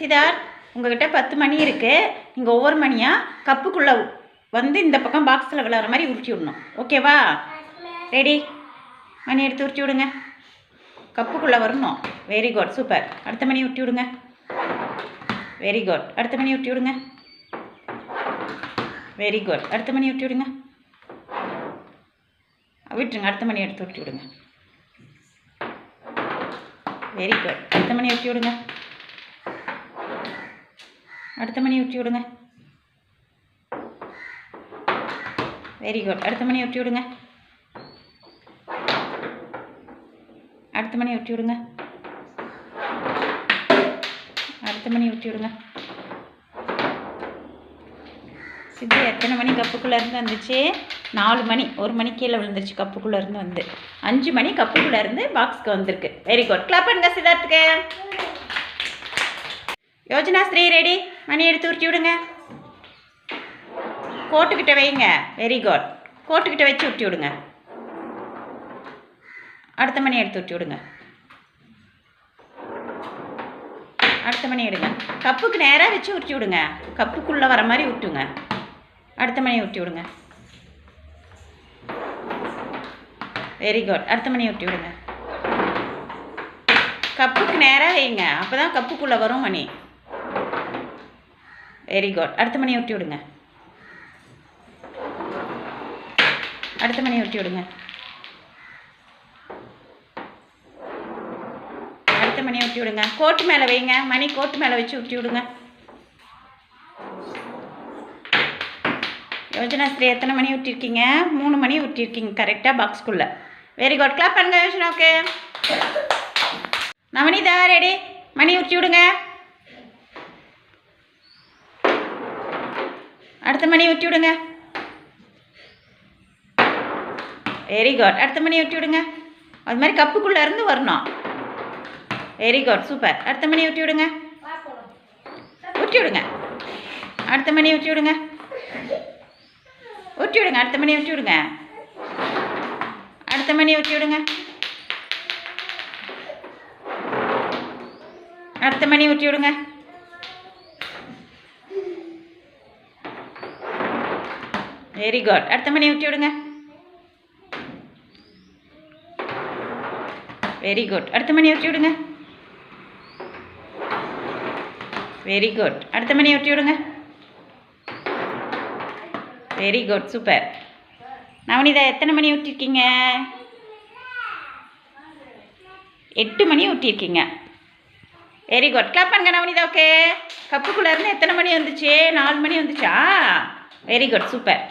சிதார்த் உங்ககிட்ட பத்து மணி இருக்குது நீங்கள் ஒவ்வொரு மணியாக கப்புக்குள்ளே வந்து இந்த பக்கம் பாக்ஸில் விளாட்ற மாதிரி உருட்டி விடணும். ஓகேவா ரெடி மணி எடுத்து உருட்டி விடுங்க. கப்புக்குள்ளே வரணும். வெரி குட் சூப்பர் அடுத்த மணி உருட்டி விடுங்க. வெரி குட் அடுத்த மணி உருட்டி விடுங்க. வெரி குட் அடுத்த மணி உருட்டி விடுங்க. விட்டுருங்க. அடுத்த மணி எடுத்து உருட்டி விடுங்க. வெரி குட் அடுத்த மணி உருட்டி விடுங்க. அடுத்த மணி உருட்டி விடுங்க. வெரி குட் அடுத்த மணி உருட்டி விடுங்க. அடுத்த மணி உருட்டி விடுங்க. அடுத்த மணி உருட்டி விடுங்க. சித்தி எத்தனை மணி கப்புக்குள்ளேருந்து வந்துச்சு? நாலு மணி. ஒரு மணி கீழே விழுந்துருச்சு கப்புக்குள்ளேருந்து வந்து. அஞ்சு மணி கப்புக்குள்ளேருந்து பாக்ஸ்க்கு வந்திருக்கு. வெரி குட் கிளாப் பண்ணுங்க சித்தார்த்துக்கு. யோஜனா ஸ்ரீ ரெடி. மணி எடுத்து உருட்டி விடுங்க. கோட்டுக்கிட்ட வைங்க. வெரி குட் கோட்டுக்கிட்ட வச்சு உருட்டி விடுங்க. அடுத்த மணி எடுத்து உருட்டி விடுங்க. அடுத்த மணி எடுங்க. கப்புக்கு நேராக வச்சு உருட்டி விடுங்க. கப்புக்குள்ளே வர மாதிரி விட்டுங்க அடுத்த மணி உருட்டி விடுங்க. வெரி குட் அடுத்த மணி உருட்டி விடுங்க. கப்புக்கு நேராக வைங்க. அப்போ தான் கப்புக்குள்ளே வரும் மணி. வெரி குட் அடுத்த மணி ஒட்டி விடுங்க. அடுத்த மணி ஒட்டி விடுங்க. அடுத்த மணி ஒட்டி விடுங்க. கோட்டு மேலே வைங்க. மணி கோட்டு மேலே வச்சு ஒட்டி விடுங்க. யோஜனா ஸ்ரீ எத்தனை மணி விட்டிருக்கீங்க மூணு மணி விட்டிருக்கீங்க கரெக்டாக பாக்ஸ்க்குள்ளே வெரி குட் கிளாப் பண்ணுங்க யோஜனாவுக்கு. நவனிதா ரெடி மணி உருட்டி விடுங்க. அடுத்த மணி ஒட்டி விடுங்க. வெரி குட் அடுத்த மணி ஒட்டி விடுங்க. அது மாதிரி கப்புக்குள்ளே இருந்து வரணும். வெரி குட் சூப்பர் அடுத்த மணி ஒட்டி விடுங்க. ஒட்டி விடுங்க. அடுத்த மணி ஒட்டி விடுங்க. ஒட்டி விடுங்க. அடுத்த மணி ஒட்டி விடுங்க. அடுத்த மணி ஒட்டி விடுங்க. அடுத்த மணி ஒட்டி விடுங்க. வெரி குட் அடுத்த மணி ஊட்டி விடுங்க. வெரி குட் அடுத்த மணி ஊற்றி விடுங்க. வெரி குட் அடுத்த மணி ஊற்றி விடுங்க. வெரி குட் சூப்பர் நவனிதா எத்தனை மணி ஊற்றிருக்கீங்க எட்டு மணி ஊற்றிருக்கீங்க வெரி குட் கிளாப் பண்ணுங்க நவனிதா ஓகே கப்புக்குள்ளேருந்து எத்தனை மணி வந்துச்சு? நாலு மணி வந்துச்சா? Very good super